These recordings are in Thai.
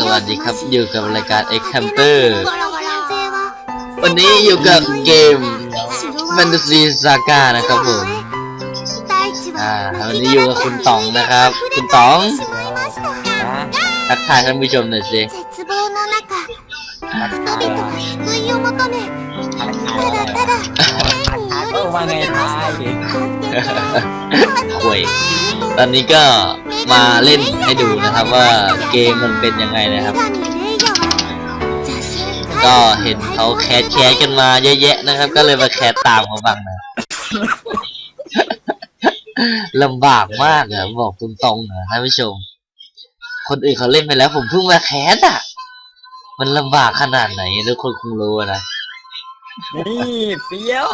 สวัสดีครับ อยู่กับรายการ XHamper วันนี้อยู่กับเกม Fantasy Saga นะครับผมอ่าวันนี้อยู่กับคุณต๋องนะครับ คุณต๋องทักทายท่านผู้ชมหน่อยสิว่ายตอนนี้ก็ มาเล่นให้ดูนะครับว่าเกมมันเป็นยังไงนะครับ ก็เห็นเขาแคสแคสกันมาเยอะแยะนะครับ ก็เลยมาแคสตามเขาบ้างนะลำบากมากอะบอกตรงๆนะท่านผู้ชม คนอื่นเขาเล่นไปแล้ว ผมเพิ่งมาแคสอะ มันลำบากขนาดไหนทุกคนคงรู้นะนี่เฟี้ยว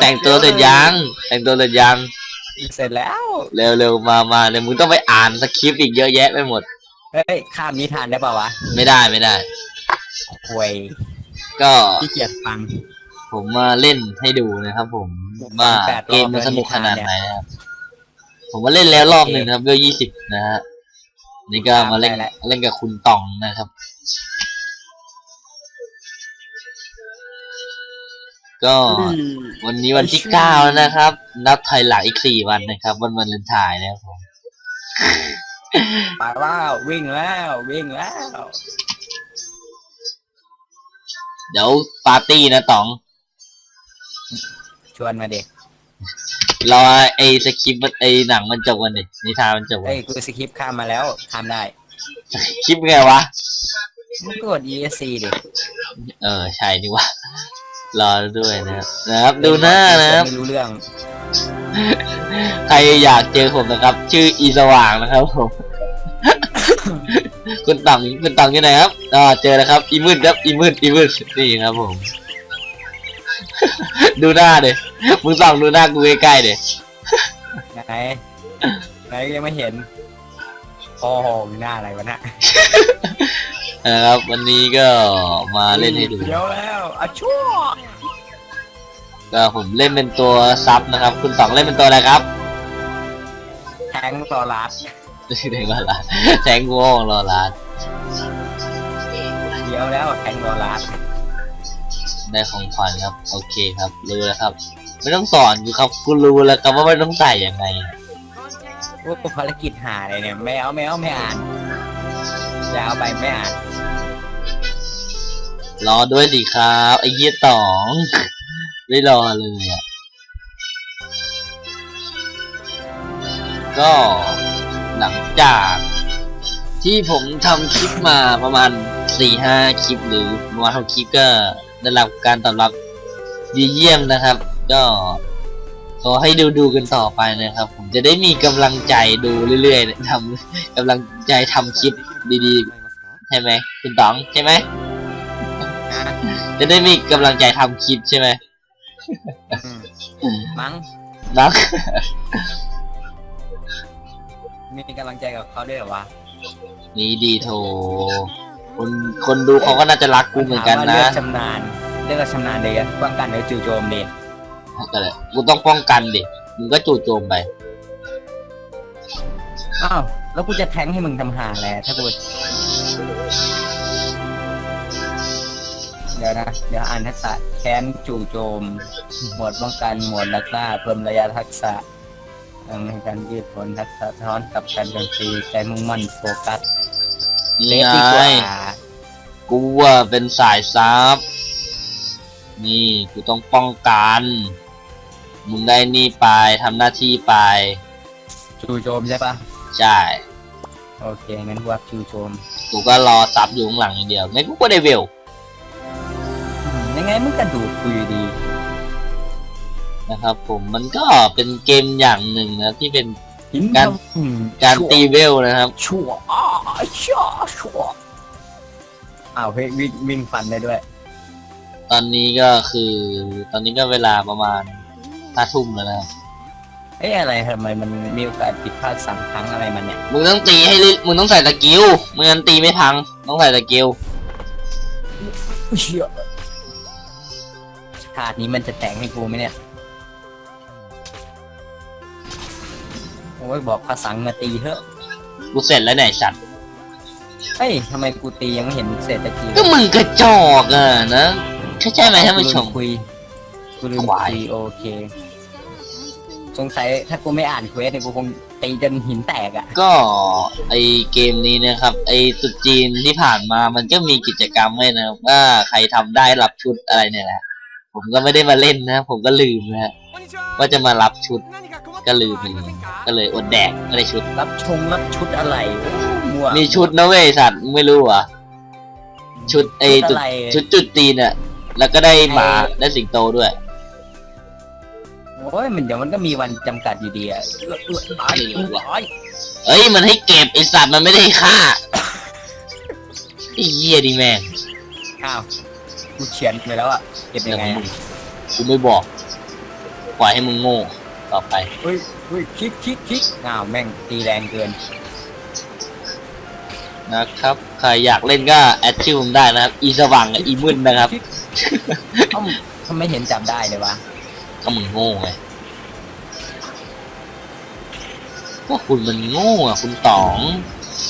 แต่งตัวเสร็จยัง แต่งตัวเสร็จยัง เสร็จแล้ว เร็วๆมามาเดี๋ยวมึงต้องไปอ่านสคริปต์อีกเยอะแยะไปหมด เฮ้ย ข้ามนิทานได้ป่าวะไม่ได้ไม่ได้ห่วยก็ขี้เกียจฟัง ผมมาเล่นให้ดูนะครับ ผมว่าแปดรอบเกมมันสนุกขนาดแล้วไหนนะครับผมมาเล่นแล้วรอบหนึ่งนะครับเวลยี่สิบนะฮะนี่ก็มาเล่นได้แล้วเล่นกับคุณตองนะครับ ก็วันนี้วันที่เก้าแล้วนะครับ นับถอยหลังอีกสี่วันนะครับ วันวันเลนไทน์นะครับผมไปแล้ววิ่งแล้ววิ่งแล้ว เดี๋ยวปาร์ตี้นะตอง ชวนมาเด็กรอไอ้สคริปต์มันไอ้หนังมันจบวันดินิทานมันจบวันเฮ้ยกูสคริปต์ข้ามมาแล้วข้ามได้คลิปไงวะมึงกด ESC ดิเออ ใช่นี่วะ รอด้วยนะครับนะครับ ดูหน้านะครับไม่รู้เรื่อง ใครอยากเจอผมนะครับ ชื่ออีสว่างนะครับผมคุณตังคุณตังอยู่ไหนครับอ่าเจอแล้วครับ อีมืดครับอีมืดอีมืดนี่ครับผม ดูหน้าเดยมึงส่องดูหน้ากูใกล้ๆเดยไหนไหนยังไม่เห็นโอ้โหหน้าอะไรวะน่ะ นะครับวันนี้ก็มาเล่นให้ดูเดี๋ยวแล้วอะชั่วก็ผมเล่นเป็นตัวซับนะครับ คุณต๋องเล่นเป็นตัวอะไรครับ แทงต่อรัดแทงรอลาดแทงง่วงรอลาดเดี๋ยวแล้วแทงต่อรัดได้ของขวัญครับ โอเคครับรู้แล้วครับ ไม่ต้องสอนกูครับกูรู้แล้วครับว่ามันต้องใส่ยังไงว่าภารกิจหาอะไรเนี่ยไม่เอาไม่เอาไม่อ่านจะเอาไปไม่อ่าน รอด้วยสิครับไอ้เหี้ยต๋องไม่รอเลยอะก็หลังจากที่ผมทำคลิปมาประมาณสี่ห้าคลิปหรือประมาณหกคลิปก็ได้รับการตอบรับดีเยี่ยมนะครับ ก็ขอให้ดูดูกันต่อไปนะครับ ผมจะได้มีกำลังใจดูเรื่อยๆทำกำลังใจทำคลิปดีๆ ใช่ไหมคุณต๋องใช่ไหม จะได้มีกำลังใจทำคลิปใช่ไหมอืมมั้งนักมีกำลังใจกับเขาด้วยเหรอวะนี่ดีโทคนคนดูเขาก็น่าจะรักกูเหมือนกันถาว่านะเลือกชำนาญเลือกชำนาญเลยอะป้องกันหรือจู่โจมเด็ก็เลยกูต้องป้องกันดิมึงก็จู่โจมไปอ้าวแล้วกูจะแทงให้มึงทำหาแหละถ้ากูเดี๋ยวนะ เดี๋ยวอ่านทักษะแค้นจู่โจม หมวดป้องกันหมวดรักษาเพิ่มระยะทักษะทางในการยืดผลทักษะสะท้อนกับการโจมตีใจมุ่งมั่นโฟกัสนี่ไงดีกว่ากูว่าเป็นสายซับนี่กูต้องป้องกันมึงได้นี่ไปทำหน้าที่ไปจู่โจมใช่ปะใช่โอเคงั้นกูว่าจู่โจม กูก็รอซับอยู่ข้างหลังอย่างเดียวไม่กูก็ได้เวลอืม ยังไงมึงกระดูดกูอยู่ดี นะครับผมมันก็เป็นเกมอย่างหนึ่งนะที่เป็นหินการอืมการชั่วตีเวลนะครับ ชั่วอ้าชั่วชั่วอ้าวเฮ้ยวิ่งวิ่งฟันได้ด้วย ตอนนี้ก็คือ ตอนนี้ก็เวลาประมาณห้าทุ่มแล้วนะครับเอ้ยอะไรทำไมมันมีโอกาสผิดพลาดสามครั้งอะไรมันเนี่ย มึงต้องตีให้ลิมึงต้องใส่สกิลไม่งั้นตีไม่พัง ต้องใส่สกิลเชี่ย ชาตินี้มันจะแต่งให้กูไหมเนี่ย โอ้ยบอกภาษามาตีเถอะ กูเสร็จแล้วเนี่ยไอ้สัตว์ เฮ้ยทำไมกูตียังไม่เห็นเสร็จตะกี้ก็มึงกระจอกอะนะใช่ใช่ไหมท่านผู้ชม กูลืคุยกูลืมควาย คุยโอเค สงสัยถ้ากูไม่อ่านเควสเนี่ยกูคงตีจนหินแตกอะ ก็ไอเกมนี้นะครับ ไอตรุษจีนที่ผ่านมามันก็มีกิจกรรมไว้นะครับว่าใครทำได้รับชุดอะไรเนี่ยแหละ ผมก็ไม่ได้มาเล่นนะ ผมก็ลืมนะฮะว่าจะมารับชุดก็ลืมไปเลยก็เลยอดแดกไม่ได้ชุด รับชงรับชุดอะไรโอ้มั่วมีชุดนะเว้ยสัตว์มึงไม่รู้เหรอะชุดไอชุจุดดอะไรชุดจุดจีนอะแล้วก็ได้หมาไอ้ได้สิงโตด้วยโอ้ยมันเดี๋ยวมันก็มีวันจำกัดอยู่ดีอะเอื้อเอื้อตายไม่รู้ว่ะตายเอ้ยมันให้เก็บไอสัตว์มันไม่ได้ฆ่าไอ้เหี้ยดิแม่งอ้าว กูเขียนไปแล้วอะเก็บยังไงมึอะงกูไม่บอก ปล่อยให้มึงโง่ต่อไป เฮ้ยเฮ้ยคลิกคลิกคลิกอ้าวแม่งตีแรงเกินนะครับ ใครอยากเล่นก็แอดชื่อผมได้นะครับ อีสว่างกับอีมืดนะครับเอ้าทำไมเห็นจับได้เลยวะก็มึงโง่ไงก็คุณมันโง่อะ คุณต๋อง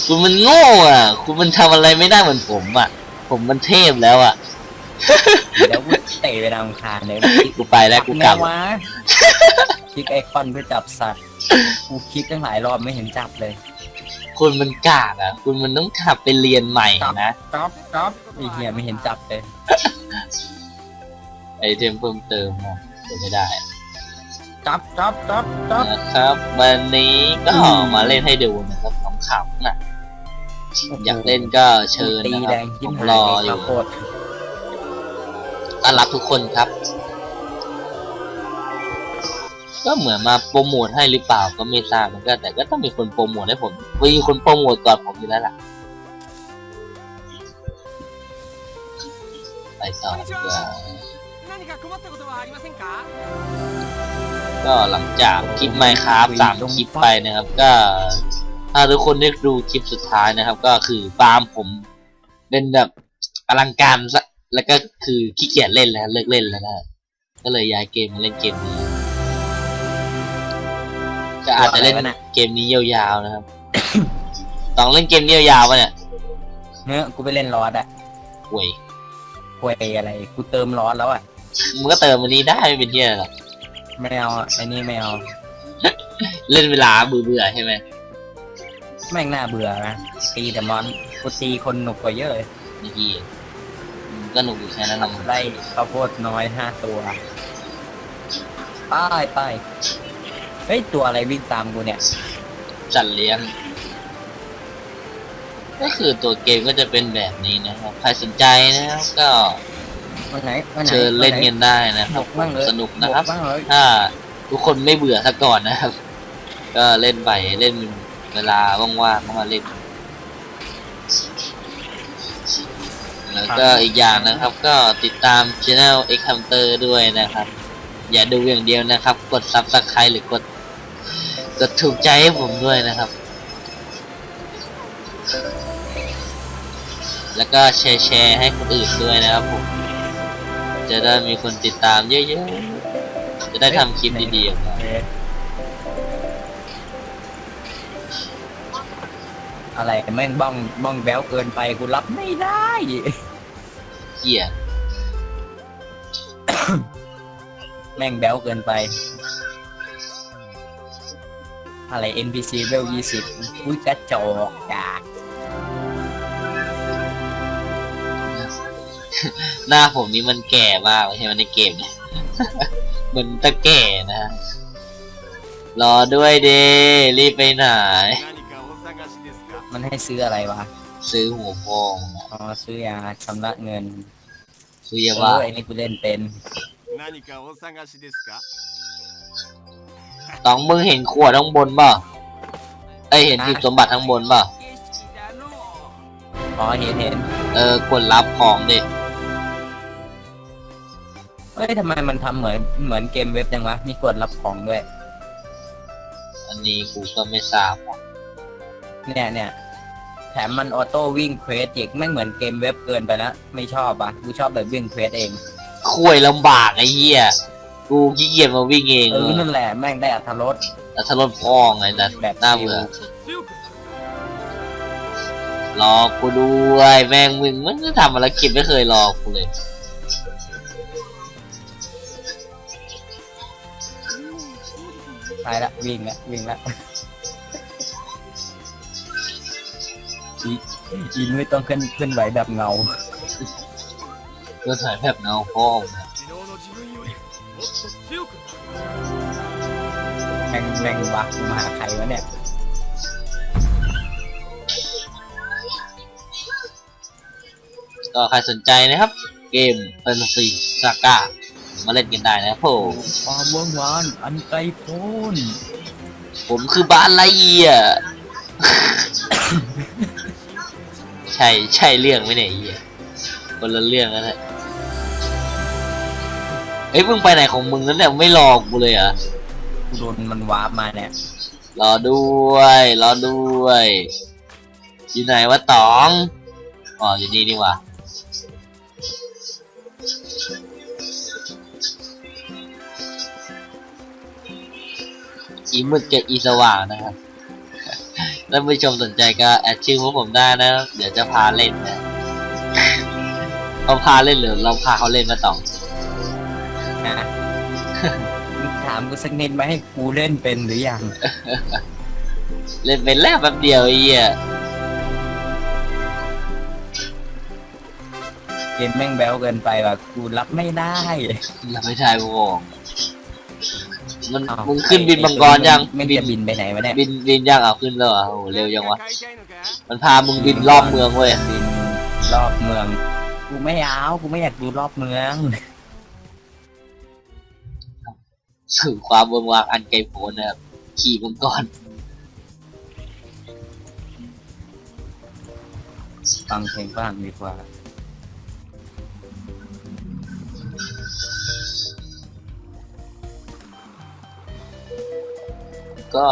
คุณมันโง่อะ คุณมันทำอะไรไม่ได้เหมือนผมอะ ผมมันเทพแล้วอะ เดี๋ยวกูเตะไปดาวอังคารเลยกูไปแล้วกูกลับไงวะคลิกไอคอนเพื่อจับสัตว์ กูคลิกตั้งหลายรอบไม่เห็นจับเลยคุณมันกากอะ คุณมันต้องขับไปเรียนใหม่นะ จ๊อบจ๊อบไอเหี้ยไม่เห็นจับเลย ไอเทมเพิ่มเติมนะเดี๋ยวไม่ได้จ๊อบจ๊อบจ๊อบจ๊อบ นะครับ วันนี้ก็อืม มาเล่นให้ดูนะครับขำๆนะอยากเล่นก็เชิญตีนะคแรรับงผยิ้มมหารอเลอยครัยู่บโคตร ต้อนรับทุกคนครับ ก็เหมือนมาโปรโมทให้หรือเปล่าก็ไม่ทราบเหมือนกันแต่ก็ต้องมีคนโปรโมทให้ผมมีคนโปรโมทก่อนผมอยู่แล้วล่ะไปต่อก็หลังจากคลิปไมค์ครับสามคลิปไปนะครับ ก็ถ้าทุกคนได้ดูคลิปสุดท้ายนะครับ ก็คือฟาร์มผมเป็นแบบอลังการสั แล้วก็คือขี้เกียจเล่นแล้วเลิกเล่นแล้วนะก็เลยย้ายเกมมาเล่นเกมนี้ก็อาจจะเล่นเกมนี้ยาวๆนะครับ ต้องเล่นเกมนี้ยาวๆปะเนี่ยเนื้อะกูไปเล่นรอดอะห่วยควยอะไร กูเติมร้อนแล้วอะมึงก็เติมวันนี้ได้ไม่เป็นที่อะไรหรอกไม่เอาอะไอ้นี่ไม่เอา เล่นเวลาเบื่อๆใช่ไหมแม่งน่าเบื่อนะตีแต่มอนกูตีคนหนุกกว่าเยอะเลยนี่ พี่อืมก็หนุกอยู่แค่นั้นนะมึงไล่ข้าวโพดน้อยห้าตัว ป้ายป้ายเฮ้ย ตัวอะไรวิ่งตามกูเนี่ย จัดเลี้ยง ก็คือตัวเกมก็จะเป็นแบบนี้นะครับ ใครสนใจนะครับก็วันไหนวันไหนเชิญเล่นวัไห กันได้นะคหรันุบกบ้างเลยสนุกนะครับหบ้างเลย ถ้าทุกคนไม่เบื่อซะก่อนนะครับ ก็เล่นไปเล่นเวลาว่างๆก็มาเล่น แล้วก็อีกอย่างนะครับ ก็ติดตาม channel X Hunter ด้วยนะครับ อย่าดูอย่างเดียวนะครับ กด Subscribe หรือกด กดถูกใจให้ผมด้วยนะครับ แล้วก็แชร์แชร์ให้คนอื่นด้วยนะครับผม จะได้มีคนติดตามเยอะๆ จะได้ทำคลิปดีๆออกมาเอ๊ะอะไรแม่งบ้องบ้องแบ้วเกินไปกูรับไม่ได้ เกียแม่งแบลเกินไป อะไร NPC เบลยี่สิบอุ้ยกระจอกจากหน้าผมนี่มันแก่มากใช่ไหมในเกมเนี่ย เหมือนตะแก่นะ รอด้วยเดรีบไปไหน มันให้ซื้ออะไรวะ ซื้อหัวโพงอ๋อซื้อยาชำระเงิน ซื้อยา เอ บ้า อไอ้นี่กูเล่นเป็น 何かお探しですか ต้องมึงเห็นขวดข้างบนเปล่าไอยเห็นหีบสมบัติข้างบนเปล่า อ๋อเห็นเห็น เออกดรับของดิ เฮ้ยทำไมมันทำเหมือนเหมือนเกมเว็บจังวะ มีกดรับของด้วย อันนี้กูก็ไม่ทราบอ่ะ เนี่ยเนี่ย แถมมันออโต้วิ่งเควสอีกไม่งเหมือนเกมเว็บเกินไปแล้วไม่ชอบอะกูชอบแบบวิ่งเควสเองคุยลำบากไอ้เหี้ยกูขี้เกียจมาวิ่งเองเออนั่นแหละแม่งได้อัธรสแต่ถ้ารถพองไงนะแบบน่าเบื่อ強くรอกูด้วยแม่งมึงมันก็ทำภารกิจไม่เคยรอกูเลยไปละวิ่งละวิ่งละ อีอินไม่ต้องขึ้นขึ้นไหวแบบเงา ก็ถ่ายแบบเงาพ่อมึงอะ 昨日の自分よりもっと強く แม่งแม่งวักมาหาใครวะเนี่ย ก็ใครสนใจนะครับ เกม Fantasy Saga มาเล่นกันได้นะครับผม ความว่างวานอันไกลโพ้น ผมคือบ้านไรเอีย ใช่ใช่เรื่องไหมเนี่ยไอ้เหี้ยคนละเรื่องแล้วแหละเอ้ยมึงไปไหนของมึงนั่นเนี่ยไม่รอกูเลยเหรอะกูโดนมันวาร์ปมาเนี่ยรอด้วยรอด้วยอยู่ไหนวะตองอ๋ออยู่นี่นี่หว่าอีมืดกับอีสว่างนะครับ ท่านผู้ชมสนใจก็แอดชื่อพวกผมได้นะครับเดี๋ยวจะพาเล่นนะเราพาเล่นหรือเราพาเขาเล่นมาต่องนะมึงถามกูสักนิดไหมให้กูเล่นเป็นหรือยัง เล่นเป็นแล้วแป๊บเดียวไอ้เหี้ยเกมแม่งแบลเกินไปว่ะกูรับไม่ได้เราไม่ทายกูบอก มันมึงขึ้นบินมังกรยังไม่บินบินไปไหนวะเนี่ยบินบินยังอะขึ้นแล้วอะโอ้เร็วยังวะมันพามึงบินรอบเมืองเว้ยบินรอบเมืองกูไม่เอากูไม่อยากดูรอบเมืองสื่อความเวิร์วางอันไกลโพ้นนะครับขี่มังกรฟังเพลงบ้างดีกว่า ก็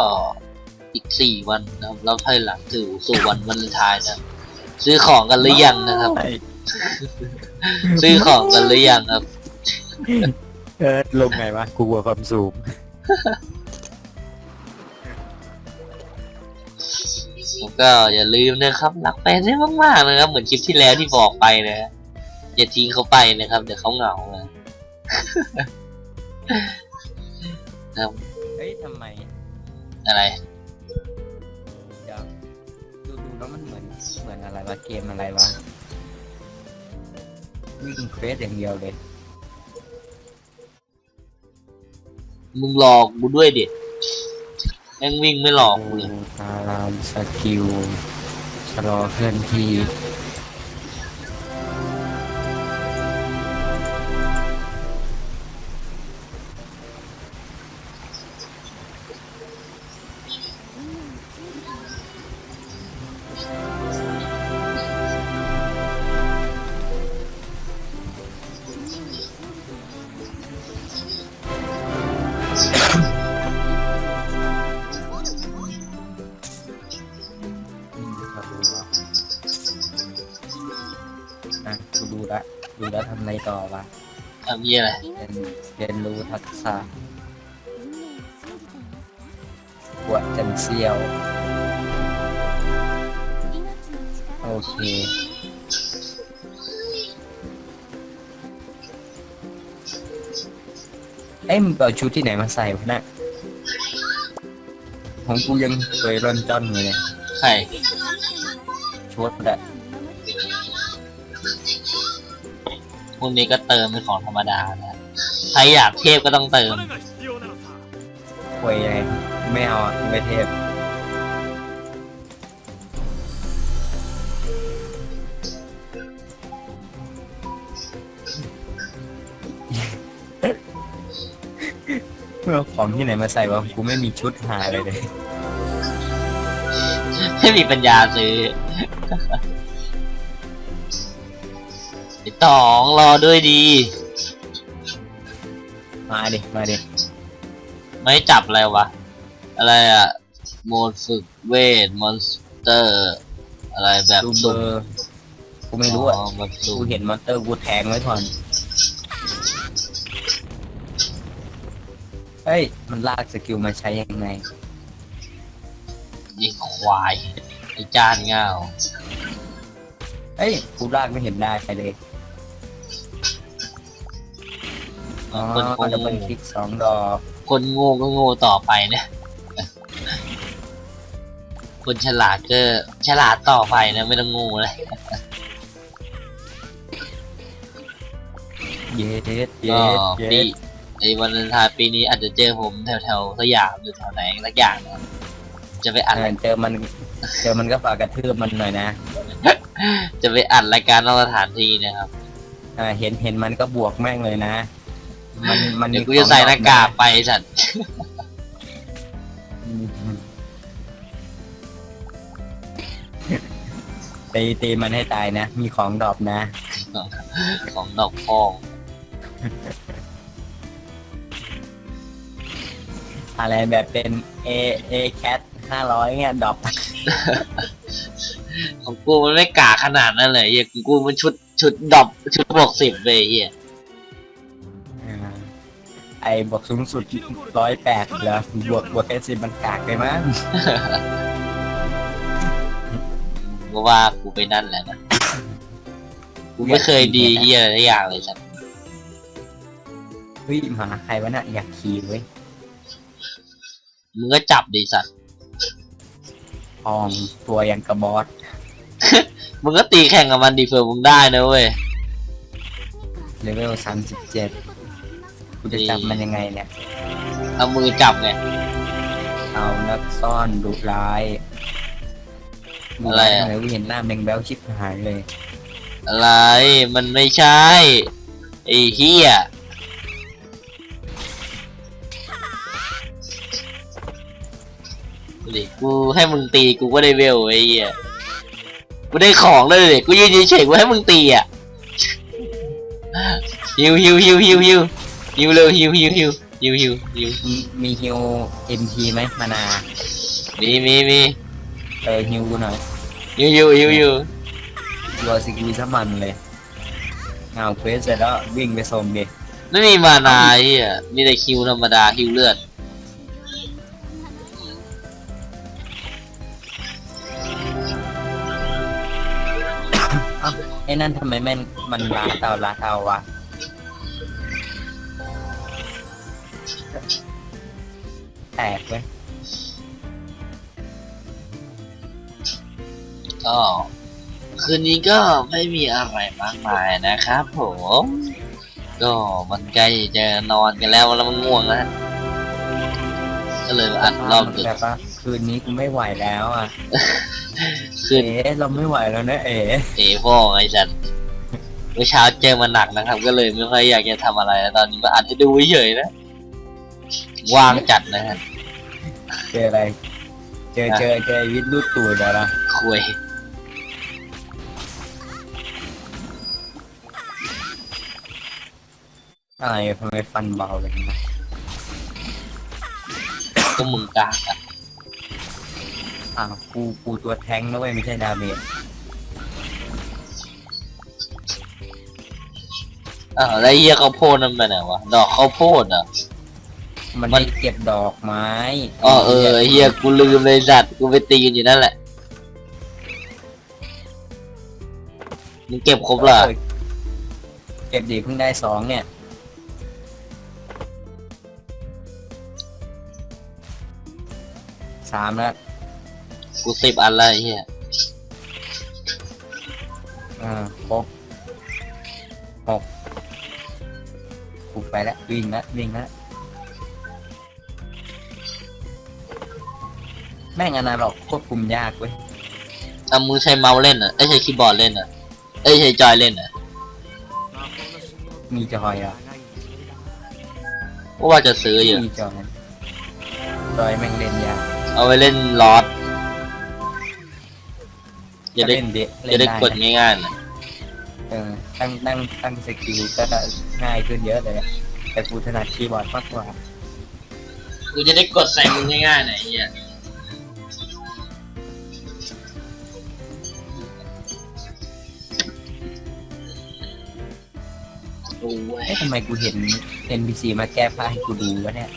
อีกสี่วันนะครับแล้วภายหลังถึงสู่วันวันเลนไทายนะครับซื้อของกันหรือยังนะครับ ซื้อของกันหรือยังครับ เออลงไงวะ กูกลัวความสูงแล้วก็อย่าลืมนะครับรักแฟนได้มากๆนะครับ เหมือนคลิปที่แล้วที่บอกไปนะฮะอย่าทิ้งเขาไปนะครับ เดี๋ยวเขาเหงานะเฮ้ยทำไม อะไร เดี๋ยวดูดูแล้วมันเหมือนเหมือนอะไรวะเกมอะไรวะวิ่งเควสอย่างเดียวเลย มึงหลอกกูด้วยเด็ดแม่งวิ่งไม่หลอกกูเลย ตารามสกิลชะลอเคลื่อนทีู่แล้วทำไรต่อวะทำยี่อะไรเป็นเรียนรู้ทักษะปวดจนเซียว โอเคเอ้ยมึงเอาชุดที่ไหนมาใส่วะน่ะของกูยังเคยร่อนจ้อนอยู่เลยใส่ชุดแหละ วกนี้ก็เติมเป็นของธรรมดานะใครอยากเทพก็ต้องเติมป่วยยังไม่เอาอไม่เทพเมื่อของที่ไหนมาใส่วะกูไม่มีชุดหาเลยเลย ไม่มีปัญญาซื้อ ไอ้ตองรอด้วยดี มาดิ มาดิ ไม่จับอะไรวะ อะไรอะโหมดฝึกเวท มอนสเตอร์ อะไรแบบดูเบสุ่อมร์กูไม่รู้อะ แบบสุ่มกูเห็นมอนเตอร์กูแทงไว้ก่อน เฮ้ย มันลากสกิลมาใช้ยังไง ยิงควาย ไอ้จานเงาเอ้ย กูลากไม่เห็นได้ใครเลย อ๋อคนโง่ดับเบิลคลิกสองดอกคนโง่ก็โง่ต่อไปนะ คนฉลาดก็ฉลาดต่อไปนะ ไม่ต้องโง่เลยเย็ดเย็ดเย็ก็ดเย็ปีดไอ้วันเลนไทายปีนี้อาจจะเจอผมแถวแถวๆสยามหรือแถวไหนสักอย่างนะครับจะไปอัดเออเจอมันเจอมันก็ฝากกระทืบมันหน่อยนะจะไปอัดรายการนอกสถานที่นะครับอ่าเห็นเห็นมันก็บวกแม่งเลยนะ มันมันเดี๋ยวกูมีจะใส่หน้าของดกากไปสัตว์อืมตีตีมันให้ตายนะ มีของดรอปนะ ของดอกพองอะไรแบบเป็น A A cat ห้าร้อยเนี่ยดรอปของกูมันไม่กาขนาดนั้นเลยเฮียของกูมันชุดชุดดอกชุดบวกสิบเลยเฮีย ไอ้บวกสูงสุดร้อยแปดเหรอบวกบวกแค่สิบมันกากไปมั้งก็ว่ากูไปนั่นแหละนะกูไม่เคยดีเฮียอะไรสักอย่างเลยสัตว์เฮ้ยหมาใครวะน่ะอยากขี่เว้ยมึงก็จับดิสัตว์ทองตัวอย่างกระบอสมึงก็ตีแข่งกับมันดีเฟอร์มึงได้นะเว้ยเลเวลสามสิบเจ็ด กูจะจับมันยังไงเนี่ย เอามือจับไงเอานักซ่อนดุร้ายดุอะไรร้ายอะทำไมกูเห็นหน้าแมงแบลชิบหายเลย อะไร มันไม่ใช่ ไอ้เฮียดิกูให้มึงตีกูก็ได้เวลไอ้เหี้ยกูได้ของเลยดิกูยืนเฉยๆกูให้มึงตีอะฮิวฮิวฮิวฮิวฮิว ฮิวเร็วฮิวฮิวฮิวฮิวฮิวฮิวมีมีฮิวเอ็มพีไหมมานามีมีมีเออฮิวกูหน่อยฮิวฮิวฮิวฮิวรอสกิลซะมันเลยเอาเควสเสร็จแล้ววิ่งไปส่งดิไม่มีมานาไอ้เฮียมีแต่คิวธรรมดาคิวเลือดไอ้นั่นทำไมแม่นมันลาเตาลาเตาวะ แตกเว้ยก็คืนนี้ก็ไม่มีอะไรมากมายนะครับผม ก็มันใกล้จะนอนกันแล้วแล้วมันง่วงแล้วก็เลยมาอัดรอบดึกแบบว่าคืนนี้กูไม่ไหวแล้วอะ คืนเอ๋เราไม่ไหวแล้วนะเอ๋เอ๋พ่อไอ้สันเมื่อเช้าเจอมาหนักนะครับ ก็เลยไม่ค่อยอยากจะทำอะไรแล้วตอนนี้มาอัดให้ดูเฉยๆนะ ว่างจัดนะฮะเจออะไร เจอเจอเจอวิทย์รูดตูดแล้วนะคุยอะไรทำไมฟันเบาเลยนะก็มึงกากอะอ้าวกูกูตัวแท้งนะเว้ยไม่ใช่ดาเมจอ้าวแล้วไอ้เหี้ยข้าวโพดนั่นไปไหนวะดอกข้าวโพดเหรอะ มันมัน ได้เก็บดอกไม้อ๋อเออไอ้เฮียกูลืมเลยสัตว์กูไปตีกันอยู่นั่นแหละมึงเก็บครบเหรอเออเก็บดีเพิ่งได้สองเนี่ย สามแล้ว กูสิบอันแล้วไอ้เฮียอ่าครบหกกูไปแล้ววิ่งแล้ววิ่งแล้ว แม่งอนาล็อกควบคุมยากเว้ยเอามึงใช้เมาส์เล่นอะไอ้ยใช้คีย์บอร์ดเล่นอะไอ้ยใช้จอยเล่นอะมีจอยอะก็ว่าจะซื้ออยู่มีจอยจอยแม่งเล่นยากเอาไปเล่นลอสจะได้เล่นเดะจะได้เล่นกดนะง่ายๆนะเออตั้งตั้งตั้งสกิลก็ง่ายขึ้นเยอะเลยอะแต่กูถนัดคีย์บอร์ดมากกว่า กูจะได้กดใส่มึงง่ายๆหน่อยไอ้เฮีย ดูเว้ทำไมกูเห็นเอนบีซีมาแก้ผ้าให้กูดูวะเนี่ย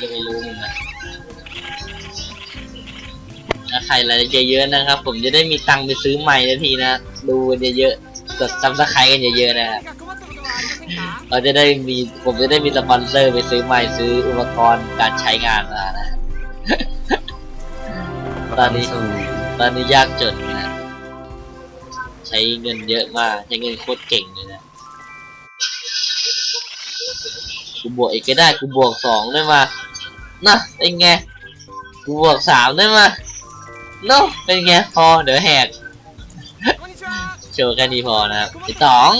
ยังไม่รู้มึยนะใครหลายเยอะๆนะครับ ผมจะได้มีตังค์ไปซื้อใหม่ทันทีนะ ดูเยอะๆกดซับสไครต์กันเยอะๆนะครับ เราจะได้มีผมจะได้มีสปอนเซอร์ไปซื้อใหม่ซื้ออุปกรณ์การใช้งานมานะ ตอนนี้ ตอนนี้ยากจนนะ ใช้เงินเยอะมาก ใช้เงินโคตรเก่งเลยนะ บวกเอกได้กูบวกสองได้มานะเป็นไงกูบวกสามได้มาเนาะเป็นไงพอเดี๋ยวแหกโชว์แค่นี้พอนะครับสอง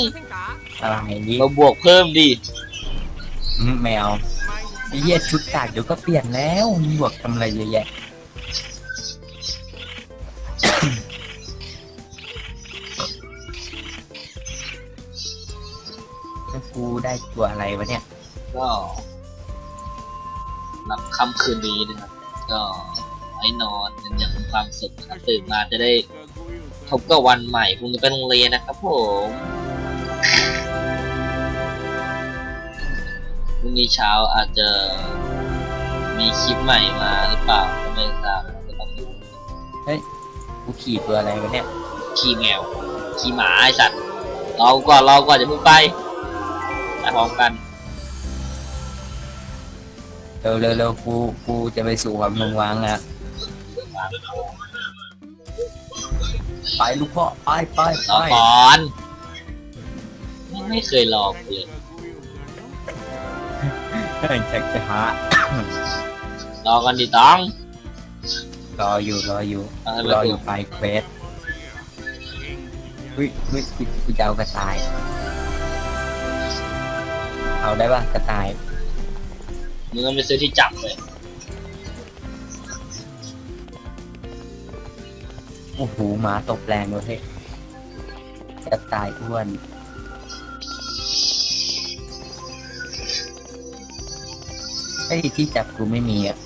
อะไรนี่มาบวกเพิ่มดิแมวเยี่ยชุดตากเดี๋ยวก็เปลี่ยนแล้วบวกทำอะไรเยอะแยะกูได้ตัวอะไรวะเนี่ย ก็หลับค่ำคืนนี้นะครับ ก็ให้นอนกันอย่างมีความสุขนะครับตื่นมาจะได้พบกับวันใหม่พรุ่งนี้ไปโรงเรียนนะครับผมพรุ่งนี้เช้าอาจจะมีคลิปใหม่มาหรือเปล่าก็ไม่ทราบก็ต้องดูกูขี่ตัวอะไรวะเนี่ยขี่แมวขี่หมาไอสัตว์รอกูก่อนรอกูก่อนจะมึงไปไปพร้อมกัน เร็วเร็วเร็วกูกูจะไปสู่ความมึงวางแล้วไปลูกพ่อไปไปรไปอก่อนไม่ไม่เคยรอกูเลยเฮ้ยจะจะหารอกันดิต้องรออยู่รออยู่เอาให้รมาออดูยู่ไปเควสเฮ้ยเฮ้ยกูกูจะเอากระต่าย เอาได้ปะกระต่าย มึงต้องไปซื้อที่จับเลย โอ้โหหมาตกแรงเลยเฮ้ยกระตายอ้วน ไอ้ยที่จับกูไม่มีอะ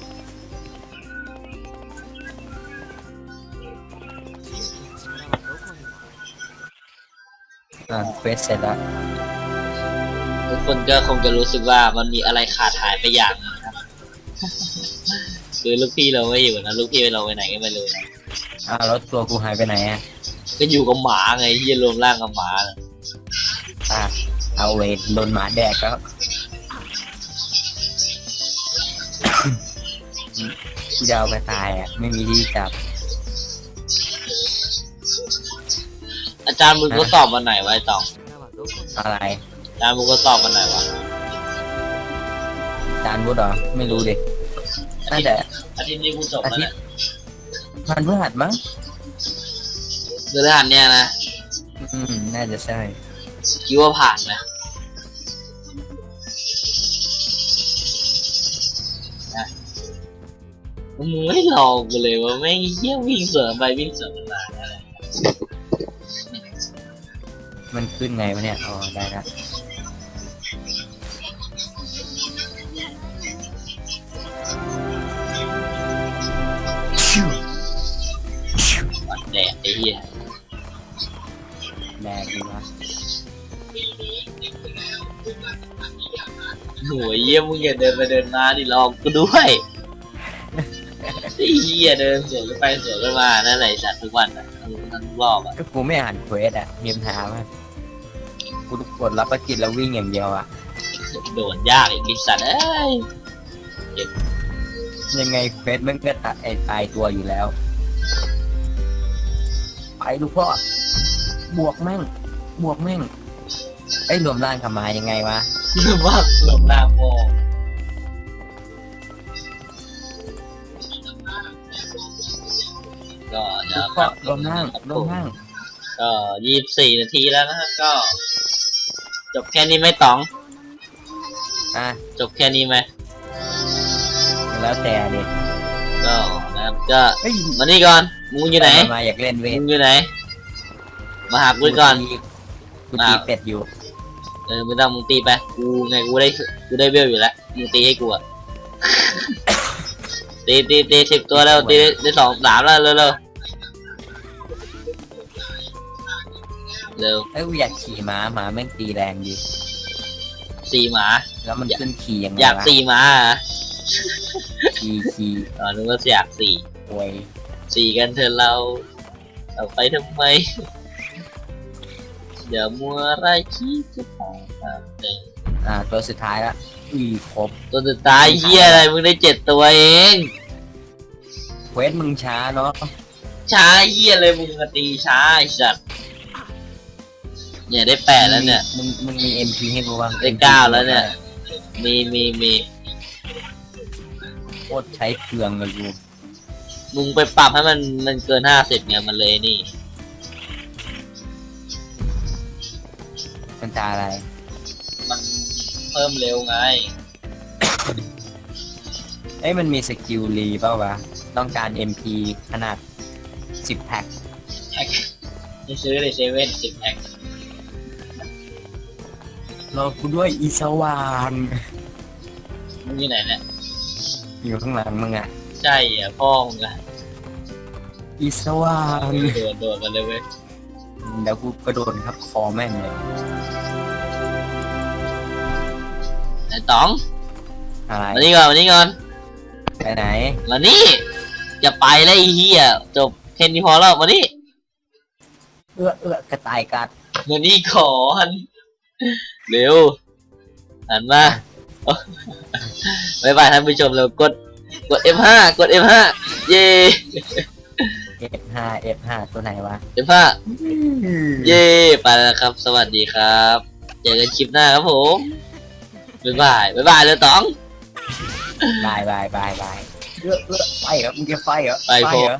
อ่าเควสเสร็จแล้ว ทุกคนก็คงจะรู้สึกว่ามันมีอะไรขาดหายไปอย่างหนึงครับคือลูกพี่เราไม่อยู่นะลูกพี่เราไปไหนก็ไม่รู้นะอ้าวแล้วตัวกูหายไปไหนอะก็อยู่กับหมาไงที่รวมร่างกับหมาน่ะอะเอาเวทโดนหมาแดกแล้วกูจะเอากระต่ายอะ ไม่มีที่จับ อาจารย์มึงก็สอบวันไหนวะไอ้ตองอะไรอา จารย์มึงก็สอบวันไหนวะจานวุฒเหรอไม่รู้ดิน่าจะอาทิตย์นี้กูจบอาแล้วทิตเนี่ยย์มันพฤหัสมั้งเดือนหันเนี่ยนะ อืม น่าจะใช่คิดว่าผ่านนะนะมึงไม่รอกูเลยว่าไม่งเยี่ยวิ่งเสริมไปวิ่งเสริมมาอะไรมันขึ้นไงวะเนี่ย อ๋อ ได้ละ เหี้ยแดกดีวะโหยเยี่ยมึงอย่าเดินไปเดินมาดิรอกูด้วยไอ้เหี้ยเดินสวนกันไปสวนกันมานั่นแหละไอ้สัตว์ทุกวันอะทั้งทั้งรอบอะก็กูไม่อ่านเควสอะมีปัญหามากกูกดรับประกิจแล้ววิ่งอย่างเดียวอะ โดนยากอีกไอ้สัตว์เอ้ยยังไงเควสมันก็ตายไอ้ตายตัวอยู่แล้วไป ลูกพ่อ บวกแม่ง บวกแม่งไอ้ยรวมร่างกับหมายังไงวะเรื่องมากลมหน้าโมก็เดี๋ยวก็รวมร่างรวมร่าง ก็ยี่สิบสี่นาทีแล้วนะครับก็ จบแค่นี้ไหมต๋อง อะจบแค่นี้ไหมแล้วแต่ดิก็นะครับก็เฮ้ย มานี่ก่อน มึงอยู่ไหน มาอยากเล่นเวทมึงอยู่ไหน มาหากูก่อน กูตีอะเป็ดอยู่ เออไม่ต้องมึงตีไป กูไงกูได้กูได้เวลอยู่แล้ว มึงตีให้กูอะตีตีตีสิบตัวแล้วตีได้ได้สองสามแล้วเร็วเร็วเร็วเอ้ยกูอยากขี่ม้าหมาแม่งตีแรงดีสี่หมา แล้วมันขึ้นขี่ยังไงอยากวะสี่หมาเหรอขี่ขี่อ๋อนึกว่าอยากสี่โวย ตีกันเถอะเราเอาไปทำไม อย่ามัวไรคิดจะพาตามเดินอ่า ตัวสุดท้ายละอือครบตัวสุดท้ายเฮียอะไรมึงได้เจ็ดตัวเองเควสมึงช้าเนาะช้าเฮียเลยมึงอะตีช้าไอ้สัตว์เนี่ยได้แปดแล้วเนี่ย มึงมึงมีเอ็มพีให้กูบ้างได้เก้าแล้วเนี่ย มีมีมีโคตรใช้เปลืองเลยกู มึงไปปรับให้มันมันเกินห้าสิบเนี่ยมันเลยนี่มันจะอะไร มันเพิ่มเร็วไง เอ้ยมันมีสกิลรีเปล่าวะ ต้องการ MP ขนาด 10แพ็คจะซื้อในเซเว่นสิบแพ็ครอกูด้วยอีสว่างมึงอยู่ไหนเนี่ย อยู่ข้างหลังมึงอะ ใช่อะพ่อมึงอะอีสว่างโดดโดดกันเลยเว้ยเดี๋ยวกูกระโดดครับคอแม่งเลยไอ้ต๋องอะไรมานี่ก่อนมานี่ก่อนไปไหนมานี่จะไปแล้วไอ้เหี้ยจบแค่นี้พอแล้วมานี่เอื้อเอื้อกระต่ายกัดมานี่ก่อนเร็วหันมาบายบายท่านผู้ชมเร็วกด กด F5 กด F5 เย้ F5 F5 ตัวไหนวะ F5 เย้ไปแล้วครับ สวัสดีครับ เจอกันคลิปหน้าครับผม บ๊ายบาย บ๊ายบายเลยต๋อง บายบายบายบายเอื้อเอื้อไฟเหรอมึงจะไฟเหรอไปโฟเหรอ